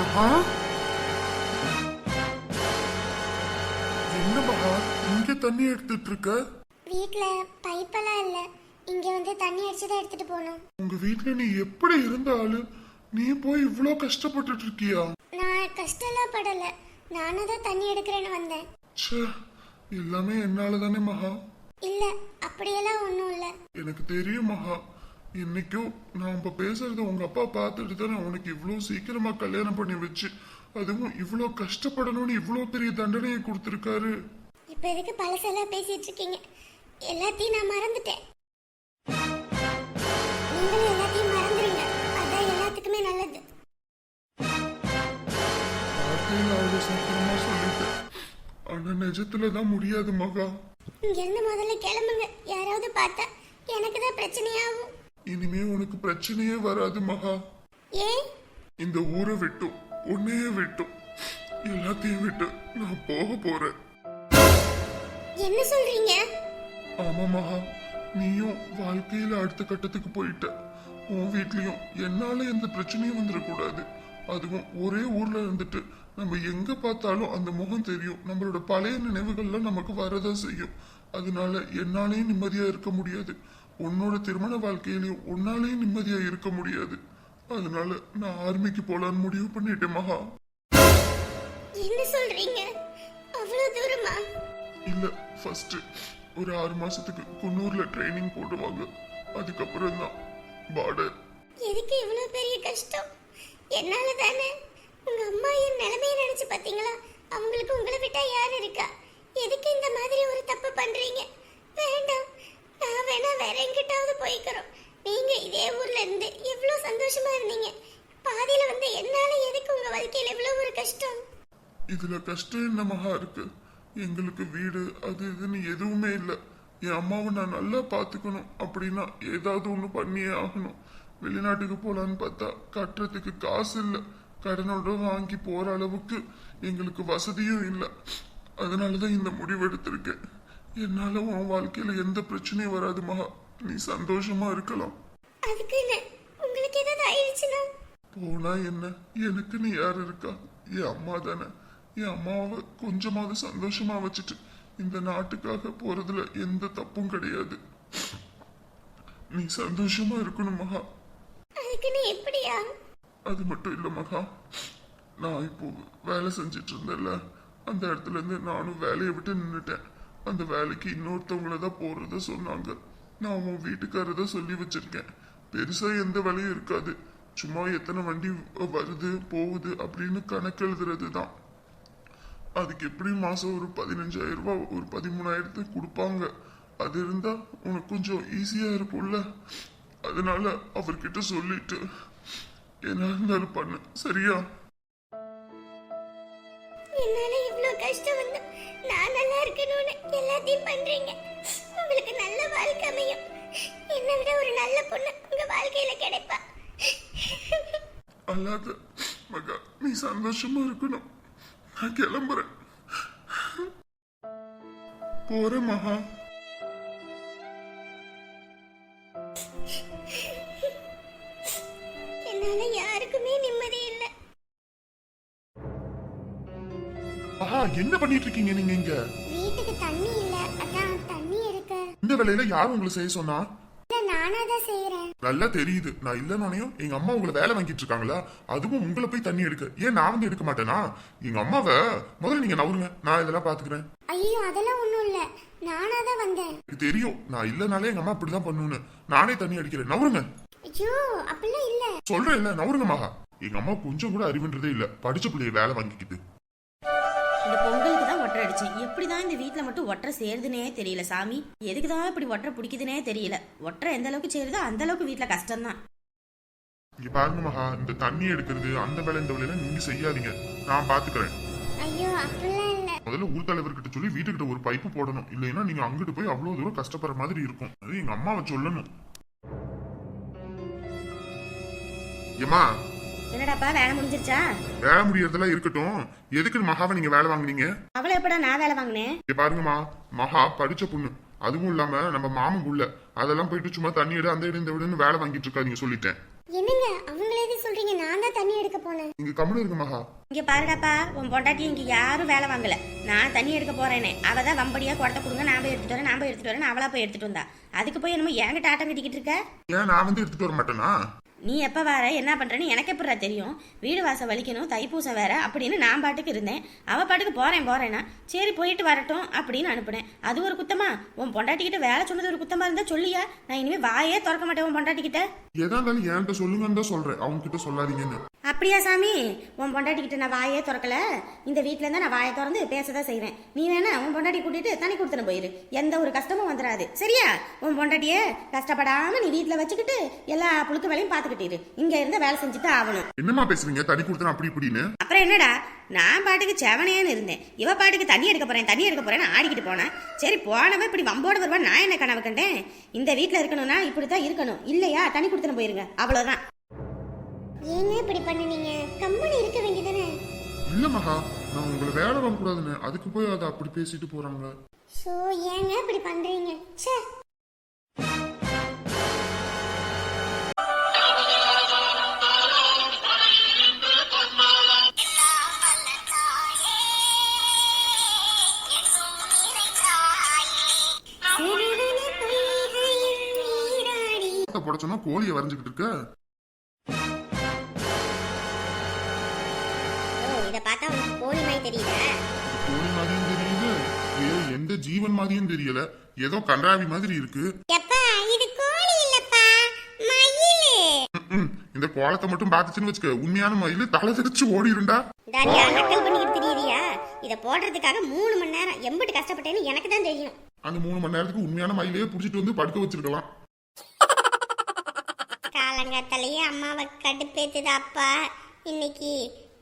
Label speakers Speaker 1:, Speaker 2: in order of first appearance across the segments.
Speaker 1: மகா என்ன மகா இங்க தண்ணி எடுத்துட்டு இருக்க
Speaker 2: வீட்ல பைப்பெல்லாம் இல்ல. இங்க வந்து தண்ணி அடிச்சு தான் எடுத்துட்டு போகணும்.
Speaker 1: உங்க வீட்ல நீ எப்படி இருந்த ஆளு நீ போய் இவ்ளோ கஷ்டப்பட்டுட்டு இருக்கியா?
Speaker 2: நான் கஷ்டம்லாம் படல. நானும் தான் தண்ணி எடுக்கிறேன்னு வந்தேன்.
Speaker 1: ச்சே எல்லாமே என்னால தானே மகா.
Speaker 2: இல்ல அப்படியெல்லாம் ஒன்றும் இல்ல.
Speaker 1: எனக்கு தெரியும் மகா. இன்னைக்கும் நான் இப்ப பேசுறது உங்க அப்பா பார்த்துட்டு தானே உனக்கு இவ்ளோ சீக்கிரமா கல்யாணம் பண்ணி வச்சு அதுவும் இவ்ளோ கஷ்டப்படணும்னு இவ்ளோ பெரிய தண்டனையை கொடுத்திருக்காரு.
Speaker 2: இப்ப எதுக்கு பழசெல்லாம் பேசிட்டு இருக்கீங்க எல்லாத்தையும் நான் மறந்துட்டேன். நீங்களும் எல்லாத்தையும் மறந்துடுங்க அதான் எல்லாத்துக்குமே நல்லது.
Speaker 1: வார்த்தையில அவ்வளவு சீக்கிரமா சொல்லிட்டேன். ஆனா நிஜத்துல தான் முடியாது மகா.
Speaker 2: இங்க இருந்து முதல்ல கிளம்புங்க. யாராவது பார்த்தா எனக்கு தான் பிரச்சனையாகும்.
Speaker 1: இனிமே உனக்கு பிரச்சனையே வராது மகா.
Speaker 2: ஏன்?
Speaker 1: இந்த ஊரை விட்டும் உன்னையே விட்டும் எல்லாத்தையும் விட்டு நான் போக போறேன்.
Speaker 2: என்ன சொல்றீங்க?
Speaker 1: ஆமா மகா. நீயும் வாழ்க்கையில அடுத்த கட்டத்துக்கு போயிட்ட. உன் வீட்லயும் என்னால எந்த பிரச்சனையும் வந்துடக்கூடாது. அதுவும் ஒரே ஊர்ல இருந்துட்டு நம்ம எங்க பார்த்தாலும் அந்த முகம் தெரியும். நம்மளோட பழைய நினைவுகள்லாம் நமக்கு வரதான் செய்யும். அதனால என்னாலையும் நிம்மதியா இருக்க முடியாது. உன்னோட திருமண வாழ்க்கையிலயும் உன்னாலையும் நிம்மதியா இருக்க முடியாது. அதனால நான் ஆர்மிக்கு போலான்னு முடிவு பண்ணிட்டேன் மகா.
Speaker 2: என்ன சொல்றீங்க? அவ்வளவு தூரமா?
Speaker 1: இல்ல ஃபர்ஸ்ட் ஒரு ஆறு மாசத்துக்கு குன்னூர்ல ட்ரைனிங் போடுவாங்க. அதுக்கப்புறம் தான் பார்டர்
Speaker 2: எதுக்கு இவ்வளவு பெரிய கஷ்டம்? என்னால தானே? உங்க அம்மா என் நிலைமையை நினைச்சு பாத்தீங்களா? அவங்களுக்கு உங்களை விட்டா யார் இருக்கா? எதுக்கு இந்த மாதிரி ஒரு தப்பு பண்றீங்க? வேண்டாம். நான் வேணா வேற எங்கிட்டாவது போய்க்கிறோம். நீங்க இதே ஊர்ல இருந்து எவ்வளவு சந்தோஷமா இருந்தீங்க. பாதியில வந்து என்னால எதுக்கு உங்க வாழ்க்கையில இவ்வளவு ஒரு கஷ்டம்?
Speaker 1: இதுல கஷ்டம் என்ன மகா இருக்கு? எங்களுக்கு வீடு அது இதுன்னு எதுவுமே இல்லை. என் அம்மாவை நான் நல்லா பார்த்துக்கணும். அப்படின்னா ஏதாவது ஒன்று பண்ணியே ஆகணும். வெளிநாட்டுக்கு போகலான்னு பார்த்தா கட்டுறதுக்கு காசு இல்லை. கடனோட வாங்கி போகிற அளவுக்கு எங்களுக்கு வசதியும் இல்லை. அதனால தான் இந்த முடிவு எடுத்திருக்கேன். என்னால உன் வாழ்க்கையில எந்த பிரச்சனையும் வராது மகா. நீ சந்தோஷமா இருக்கலாம்.
Speaker 2: அதுக்குன்னு உங்களுக்கு ஏதாவது ஆயிடுச்சுன்னா?
Speaker 1: போனா என்ன? எனக்கு நீ யார் இருக்கா? என் அம்மா தானே. என் அம்மாவை கொஞ்சமாவது சந்தோஷமா வச்சுட்டு இந்த நாட்டுக்காக போறதுல எந்த தப்பும் கிடையாது. நீ சந்தோஷமா இருக்கணும் மகா.
Speaker 2: அதுக்குன்னு எப்படியா?
Speaker 1: அது மட்டும் இல்ல மகா. நான் இப்போ வேலை செஞ்சுட்டு இருந்தேன்ல. அந்த இடத்துல இருந்து நானும் வேலையை விட்டு நின்னுட்டேன். அந்த வேலைக்கு இன்னொருத்தவங்கள தான் போறத சொன்னாங்க. நான் உன் வீட்டுக்காரத சொல்லி வச்சிருக்கேன். பெருசா எந்த வேலையும் இருக்காது. சும்மா எத்தனை வண்டி வருது போகுது அப்படின்னு கணக்கு எழுதுறது தான். அதுக்கு எப்படி மாசம் ஒரு பதினஞ்சாயிரம் ரூபா ஒரு பதிமூணாயிரத்து கொடுப்பாங்க? அது இருந்தா உனக்கு கொஞ்சம் ஈஸியா இருக்கும்ல. அதனால அவர்கிட்ட சொல்லிட்டு என்ன இருந்தாலும் பண்ணு. சரியா?
Speaker 2: என்னால இவ்வளோ கஷ்டம் வந்து நான் நல்லா இருக்கணும்னு எல்லாத்தையும் பண்றீங்க. உங்களுக்கு நல்ல வாழ்க்கை அமையும். என்னை விட ஒரு நல்ல பொண்ணு உங்க வாழ்க்கையில கிடைப்பா.
Speaker 1: அல்லாத மகா நீ சந்தோஷமா இருக்கணும். நான் கிளம்புறேன். போற மகா. என்ன பண்ணிட்டு இருக்கீங்க நீங்க இங்க?
Speaker 2: வீட்டுக்கு தண்ணி இல்ல. அதான் தண்ணி எடுக்க
Speaker 1: இந்த வேலையில யார் உங்களை செய்ய சொன்னா?
Speaker 2: நானா தான் செய்யறேன்
Speaker 1: நல்லா தெரியுது. நான் இல்லைனானையும் எங்க அம்மா உங்களை வேலை வாங்கிட்டு இருக்காங்களா? அதுவும் உங்களை போய் தண்ணி எடுக்க. ஏன் நான் வந்து எடுக்க மாட்டேனா? எங்க அம்மாவை முதல்ல நீங்க நவருங்க. நான் இதெல்லாம் பாத்துக்கிறேன்.
Speaker 2: ஐயோ அதெல்லாம் ஒண்ணும் இல்ல. நானா தான் வந்தேன்.
Speaker 1: எனக்கு தெரியும். நான் இல்லனாலே எங்க அம்மா இப்படிதான் பண்ணணும்னு நானே தண்ணி அடிக்கிறேன். நவருங்க.
Speaker 2: ஐயோ அப்படிலாம் இல்ல.
Speaker 1: சொல்றேன் இல்ல நவருங்க மகா. எங்க அம்மா கொஞ்சம் கூட அறிவுன்றதே இல்ல. படிச்ச பிள்ளைய வேலை வாங்கிக்குது
Speaker 3: இந்த பொங்கலுக்கு தான் ஒட்டரை அடிச்சேன். எப்படி தான் இந்த வீட்டில் மட்டும் ஒட்டரை சேருதுனே தெரியல சாமி. எதுக்கு தான் இப்படி ஒட்டரை பிடிக்குதுனே தெரியல. ஒட்டரை எந்த அளவுக்கு சேருதோ அந்த அளவுக்கு வீட்டில் கஷ்டம்தான்.
Speaker 1: இங்க பாருங்க மகா இந்த தண்ணி எடுக்கிறது அந்த வேலை இந்த வேலையெல்லாம் நீங்க செய்யாதீங்க. நான் பாத்துக்கிறேன்.
Speaker 2: ஐயோ அப்படிலாம் இல்ல.
Speaker 1: முதல்ல ஊர் தலைவர்கிட்ட சொல்லி வீட்டுக்கிட்ட ஒரு பைப்பு போடணும். இல்லைன்னா நீங்க அங்கிட்டு போய் அவ்வளவு தூரம் கஷ்டப்படுற மாதிரி இருக்கும். அது எங்க அம்மாவை சொல்லணும். ஏமா
Speaker 3: என்னடாப்பா வேலை முடிஞ்சிருச்சா?
Speaker 1: வேலை முடியறதெல்லாம் இருக்கட்டும். எதுக்கு மகாவை நீங்க வேலை வாங்குனீங்க?
Speaker 3: அவளை எப்படா நான் வேலை வாங்கினேன்?
Speaker 1: இங்க பாருங்கம்மா மகா படிச்ச பொண்ணு. அதுவும் இல்லாம நம்ம மாமன் புள்ள அதெல்லாம் போயிட்டு சும்மா தண்ணி எடு அந்த இடம் இந்த வீடுன்னு வேலை வாங்கிட்டு இருக்காதீங்க சொல்லிட்டேன்.
Speaker 2: என்னங்க அவங்களே எது சொல்றீங்க? நான் தான்
Speaker 4: தண்ணி எடுக்க போனேன்.
Speaker 5: இங்க கம்முனு இருக்கு மகா.
Speaker 3: இங்க பாருடாப்பா உன் பொண்டாட்டி இங்க யாரும் வேலை வாங்கல. நான் தண்ணி எடுக்க போறேனே. அவ தான் வம்படியா குடத்தை கொடுங்க நான் போய் எடுத்துட்டு வரேன் நான் போய் எடுத்துட்டு வரேன் அவளா போய் எடுத்துட்டு வந்தா. அதுக்கு போய் என்னமோ என்கிட்ட ஆட்டம் கட்டிக்கிட்டு இருக்க?
Speaker 5: ஏன் நான் வந்து எடுத்துட்டு வர மாட்டேனா?
Speaker 3: நீ எப்ப வர என்ன பண்றேன்னு எனக்கு எப்படா தெரியும்? வீடு வாசல் வலிக்கணும் தைப்பூசம் வேற அப்படின்னு நான் பாட்டுக்கு இருந்தேன். அவ பாட்டுக்கு போறேன் போறேன்னா சரி போயிட்டு வரட்டும் அப்படின்னு அனுப்புனேன். அது ஒரு குத்தமா? உன் பொண்டாட்டிக்கிட்ட வேலை சொன்னது ஒரு குத்தமா இருந்தா சொல்லியா? நான் இனிமே வாயே திறக்க மாட்டேன் உன் பொண்டாட்டிக்கிட்ட.
Speaker 5: எதா இருந்தாலும் என்கிட்ட சொல்லுங்கன்னு தான் சொல்றேன். அவங்க கிட்ட சொல்லாதீங்கன்னு.
Speaker 3: அப்படியா சாமி? உன் பொண்டாட்டிக்கிட்ட நான் வாயே திறக்கல. இந்த வீட்ல இருந்தா நான் வாயை திறந்து பேசதான் செய்வேன். நீ வேணா உன் பொண்டாட்டி கூட்டிட்டு தனி கொடுத்துன போயிரு. எந்த ஒரு கஷ்டமும் வந்துடாது சரியா? உன் பொண்டாட்டிய கஷ்டப்படாம நீ வீட்ல வச்சுக்கிட்டு எல்லா புழுக்க வேலையும் பார்த்துக்கிட்டு இரு. இங்க இருந்து வேலை செஞ்சுட்டு ஆகணும்.
Speaker 5: என்னம்மா பேசுறீங்க? தனி கொடுத்தன அப்படி இப்படின்னு.
Speaker 3: அப்புறம் என்னடா? நான் பாட்டுக்கு செவனையான்னு இருந்தேன். இவ பாட்டுக்கு தண்ணி எடுக்க போறேன் தண்ணி எடுக்க போறேன்னு ஆடிக்கிட்டு போனேன் சரி போனவன் இப்படி வம்போட வருவான் நான் என்ன கனவு கண்டேன்? இந்த வீட்ல இருக்கணும்னா இப்படித்தான் இருக்கணும். இல்லையா? தண்ணி கொடுத்துன போயிருங்க. அவ்வளவுதான்.
Speaker 4: ஏங்க இப்படி பண்ணுனீங்க? கம்முனு இருக்க வேண்டியதானே
Speaker 5: இல்ல மகா நான் உங்களை வேலை வாங்க கூடாதுன்னு அதுக்கு போய் அதை அப்படி பேசிட்டு போறாங்க
Speaker 4: ஸோ ஏங்க இப்படி பண்றீங்க? ச்சே.
Speaker 5: புடச்சோன்னா கோழியை வரைஞ்சுக்கிட்டு இருக்க?
Speaker 4: ஓ இத பார்த்தா உனக்கு கோழி மாதிரி தெரியல
Speaker 5: கோழி மாதிரியும் தெரியுது. வேற எந்த ஜீவன் மாதிரியும் தெரியல. ஏதோ கன்றாவி மாதிரி இருக்கு.
Speaker 4: எப்பா இது கோழி இல்லப்பா மயிலு.
Speaker 5: ம்ம். இந்த கோலத்தை மட்டும் பார்த்துச்சுன்னு வச்சுக்க. உண்மையான மயில் தலை தெரிச்சு ஓடிருண்டா
Speaker 4: தாரியா நக்கல் பண்ணிக்கிட்டு தெரியறியா இத போடுறதுக்காக மூணு மணி நேரம் எம்பிட்டு கஷ்டப்பட்டேன்னு எனக்கு தான் தெரியும்.
Speaker 5: அந்த மூணு மணி நேரத்துக்கு உண்மையான மயிலே புடிச்சிட்டு வந்து படுக்க வச்சிருக்கலாம்.
Speaker 4: காலங்காத்தாலேயே அம்மாவை கடுப்பேத்துது அப்பா இன்னைக்கு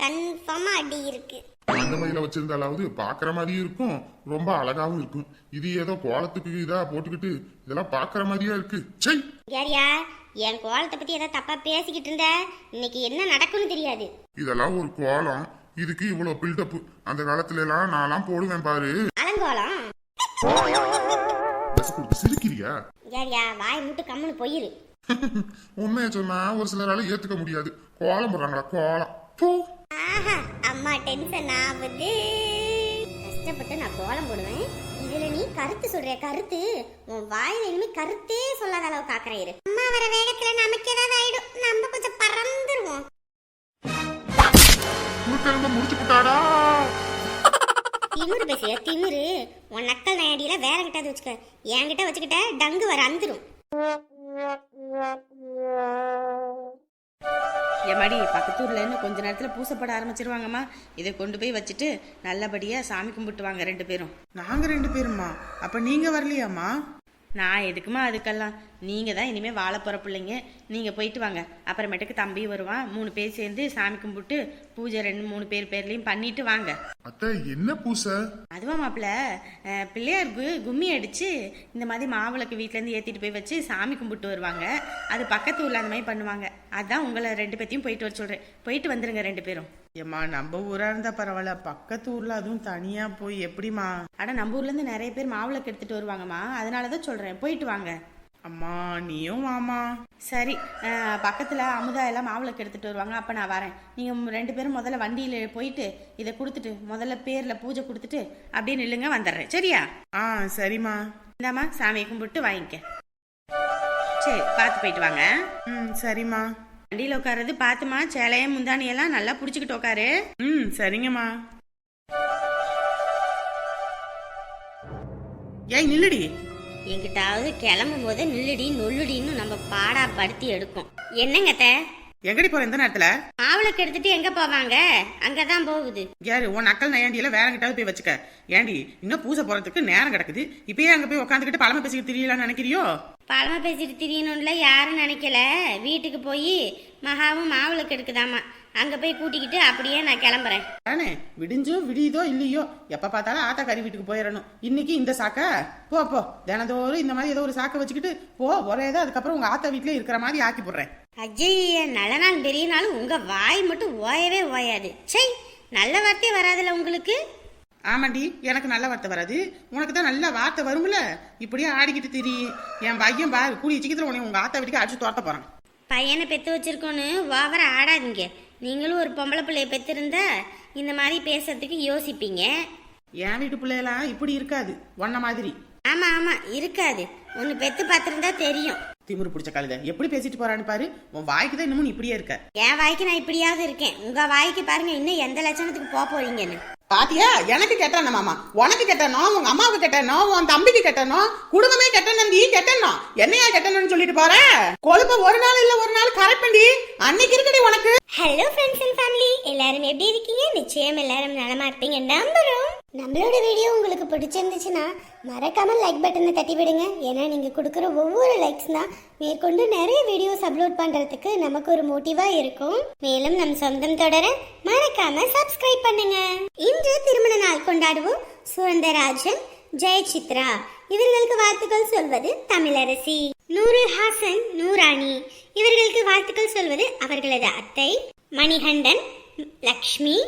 Speaker 4: கன்ஃபார்மா அடி இருக்கு.
Speaker 5: அந்த மயில வச்சிருந்தாலாவது பாக்குற மாதிரியும் இருக்கும். ரொம்ப அழகாவும் இருக்கும். இது ஏதோ கோலத்துக்கு இதா போட்டுக்கிட்டு இதெல்லாம் பாக்குற மாதிரியா இருக்கு. சை
Speaker 4: யாரியா? என் கோலத்தை பத்தி ஏதாவது தப்பா பேசிக்கிட்டு இருந்த? இன்னைக்கு என்ன நடக்கும்னு தெரியாது.
Speaker 5: இதெல்லாம் ஒரு கோலம். இதுக்கு இவ்வளவு பில்டப் அந்த காலத்துல எல்லாம் நான்லாம் போடுவேன் பாரு.
Speaker 4: அலங்கோலம்?
Speaker 5: சிரிக்கிறியா?
Speaker 4: யாரியா? வாய் மூட்டு கம்முன்னு போயிரு.
Speaker 5: உண்மையை சொன்னா ஒரு சிலரால ஏத்துக்க முடியாது. கோலம் போடுறாங்களா கோலம். போ
Speaker 4: அம்மா டென்ஷன் ஆகுது. கஷ்டப்பட்டு நான் கோலம் போடுவேன். இதுல நீ கருத்து சொல்ற கருத்து. உன் வாயில இனிமே கருத்தே சொல்லாத அளவுக்கு ஆக்குற இரு. அம்மா வர வேகத்துல நமக்கு ஏதாவது ஆயிடும். நம்ம கொஞ்சம் பறந்துருவோம்.
Speaker 5: முழுக்கிழமை முடிச்சு போட்டாடா.
Speaker 4: திமிரு பேசிய திமிரு. உன் நக்கல் நயடியில வேற கிட்டாவது வச்சுக்க. என்கிட்ட வச்சுக்கிட்ட டங்கு வர அந்துரும்.
Speaker 3: எம்மாடி பக்கத்தூர்ல இன்னும் கொஞ்ச நேரத்துல பூசப்பட ஆரம்பிச்சிருவாங்கம்மா. இதை கொண்டு போய் வச்சுட்டு நல்லபடியா சாமி கும்பிட்டு வாங்க ரெண்டு பேரும்.
Speaker 6: நாங்க ரெண்டு பேருமா அப்ப நீங்க வரலையாம்மா?
Speaker 3: நான் எதுக்குமா அதுக்கெல்லாம்? நீங்க தான் இனிமே வாழ போற பிள்ளைங்க. நீங்க போயிட்டு வாங்க. அப்புறமேட்டுக்கு தம்பி வருவான். மூணு பேர் சேர்ந்து சாமி கும்பிட்டு பூஜை ரெண்டு மூணு பேர் பேர்லயும் பண்ணிட்டு வாங்க.
Speaker 5: அத்தை என்ன பூசை?
Speaker 3: அதுவா மாப்பிள்ள? அஹ், பிள்ளையாருக்கு கும்மி அடிச்சு இந்த மாதிரி மாவிளக்கு வீட்ல இருந்து ஏத்திட்டு போய் வச்சு சாமி கும்பிட்டு வருவாங்க. அது பக்கத்து ஊர்ல அந்த மாதிரி பண்ணுவாங்க. அதான் உங்களை ரெண்டு பேத்தையும் போயிட்டு வர சொல்றேன். போயிட்டு வந்துருங்க ரெண்டு பேரும்.
Speaker 6: ஏம்மா நம்ம ஊரா இருந்தா பரவாயில்ல. பக்கத்து ஊர்ல அதுவும் தனியா போய் எப்படிமா
Speaker 3: அட நம்ம ஊர்ல இருந்து நிறைய பேர் மாவிளக்கு எடுத்துட்டு வருவாங்கம்மா. அதனாலதான் சொல்றேன். போயிட்டு வாங்க.
Speaker 6: அம்மா நீயும் வாமா
Speaker 3: சரி பக்கத்துல அமுதா எல்லாம் மாவிளக்கு எடுத்துட்டு வருவாங்க. அப்ப நான் வரேன். நீங்க மு- ரெண்டு பேரும் முதல்ல வண்டியில போயிட்டு இதை கொடுத்துட்டு முதல்ல பேர்ல பூஜை கொடுத்துட்டு அப்படியே நில்லுங்க வந்துடுறேன். சரியா?
Speaker 6: ஆ சரிம்மா.
Speaker 3: இந்தாம்மா சாமியை கும்பிட்டு வாங்கிக்க. சரி பார்த்து போயிட்டு வாங்க.
Speaker 6: ம் சரிம்மா.
Speaker 3: வண்டியில் உட்காருறது பார்த்துமா சேலைய முந்தானியெல்லாம் நல்லா பிடிச்சிக்கிட்டு உட்காரு.
Speaker 6: ம் சரிங்கம்மா. ஏய் நில்லுடி.
Speaker 4: எங்கிட்டாவது கிளம்பும் போது நில்லுடி நொல்லுடின்னு நம்ம பாடா படுத்தி எடுக்கும். என்னங்கத்த
Speaker 6: எங்கடி போற இந்த நேரத்துல?
Speaker 4: மாவிளக்கு எடுத்துட்டு எங்க போவாங்க? அங்கதான் போகுது.
Speaker 6: யாரு உன் அக்கல் நையாண்டியில வேற கிட்டாவது போய் வச்சுக்க. ஏண்டி இன்னும் பூசை போறதுக்கு நேரம் கிடக்குது. இப்பயே அங்க போய் உட்காந்துக்கிட்டு பழமை பேசிக்கிட்டு தெரியலாம்னு நினைக்கிறியோ?
Speaker 4: பழமை பேசிட்டு திரியணும்ல யாரும் நினைக்கல. வீட்டுக்கு போய் மகாவும் மாவிளக்கு எடுக்குதாமா அங்க போய் கூட்டிக்கிட்டு அப்படியே நான் கிளம்புறேன்.
Speaker 6: தானே விடிஞ்சோ விடியுதோ இல்லையோ எப்ப பார்த்தாலும் ஆத்தா கறி வீட்டுக்கு போயிடணும். இன்னைக்கு இந்த சாக்க போ போ. தினந்தோறும் இந்த மாதிரி ஏதோ ஒரு சாக்கை வச்சுக்கிட்டு போ ஒரே ஏதோ அதுக்கப்புறம் உங்க ஆத்தா வீட்லயே இருக்கிற மாதிரி ஆக்கி போடுறேன்.
Speaker 4: அஜய் நல்ல நாள் பெரிய நாள் உங்க வாய் மட்டும் ஓயவே ஓயாது. சை நல்ல வார்த்தையே வராதுல்ல உங்களுக்கு?
Speaker 6: ஆமாண்டி எனக்கு நல்ல வார்த்தை வராது. உனக்கு தான் நல்ல வார்த்தை வரும்ல? இப்படியே ஆடிக்கிட்டு திரி. என் பையன் பாரு கூடிய சீக்கிரத்துல உன்னை உங்க ஆத்தா வீட்டுக்கு அடிச்சு துரத்த போறான்.
Speaker 4: பையனை பெத்து வச்சிருக்கோன்னு ஓவர ஆடாதீங்க.
Speaker 3: நீங்களும் ஒரு பொம்பளை பிள்ளைய பெற்றிருந்தா இந்த மாதிரி பேசுறதுக்கு யோசிப்பீங்க.
Speaker 6: என் வீட்டு பிள்ளையெல்லாம் இப்படி இருக்காது. ஒன்ன மாதிரி.
Speaker 3: ஆமா ஆமா இருக்காது. ஒன்னு பெத்து பார்த்திருந்தா தெரியும்.
Speaker 6: திமிரு பிடிச்ச கழுத. எப்படி பேசிட்டு போறான்னு பாரு. உன் வாய்க்கு தான் இன்னமும் இப்படியே இருக்க.
Speaker 3: என் வாய்க்கு நான் இப்படியாவது இருக்கேன். உங்க வாய்க்கு பாருங்க இன்னும் எந்த லட்சணத்துக்கு போக போறீங்கன்னு.
Speaker 6: பாத்தியா? எனக்கு கெட்டன மாமா. உனக்கு கெட்டனோ உங்க அம்மாவுக்கு கெட்டனோ உன் தம்பிக்கு கெட்டனோ குடும்பமே கெட்டனண்டி கெட்டனோ என்னையா கெட்டணும்னு சொல்லிட்டு போற? கொழுப்ப ஒரு நாள் இல்ல ஒரு நாள் கரைப்பண்டி. அன்னைக்கு இருக்குடி உனக்கு.
Speaker 4: ஹலோ ஃப்ரெண்ட்ஸ் அண்ட் ஃபேமிலி எல்லாரும் எப்படி இருக்கீங்க? நிச்சயம் எல்லாரும் நலமா இருப்பீங்க. நம்புறோம். நம்மளோட வீடியோ உங்களுக்கு பிடிச்சிருந்துச்சுன்னா மறக்காம லைக் பட்டனை தட்டி விடுங்க. ஏன்னா நீங்க கொடுக்குற ஒவ்வொரு லைக்ஸ் தான் மேற்கொண்டு நிறைய வீடியோஸ் அப்லோட் பண்றதுக்கு நமக்கு ஒரு மோட்டிவா இருக்கும். மேலும் நம் சொந்தம் தொடர மறக்காம சப்ஸ்கிரைப் பண்ணுங்க. இன்று திருமண நாள் கொண்டாடுவோம். சுரந்தராஜன் ஜெயசித்ரா. இவர்களுக்கு வாழ்த்துக்கள் சொல்வது தமிழரசி. நூருல் ஹாசன் நூராணி இவர்களுக்கு வாழ்த்துக்கள் சொல்வது அவர்களது அத்தை மணிகண்டன் லக்ஷ்மி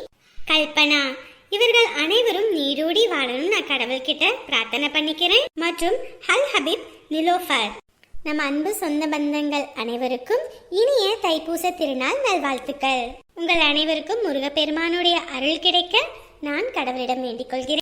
Speaker 4: கல்பனா. இவர்கள் அனைவரும் நீரோடி வாழணும் நான் கடவுள்கிட்ட பிரார்த்தனை பண்ணிக்கிறேன். மற்றும் ஹல் ஹபீப் நிலோஃபர். நம் அன்பு சொந்த பந்தங்கள் அனைவருக்கும் இனிய தைப்பூச திருநாள் நல்வாழ்த்துக்கள். உங்கள் அனைவருக்கும் முருகப்பெருமானுடைய அருள் கிடைக்க நான் கடவுளிடம் வேண்டிக் கொள்கிறேன்.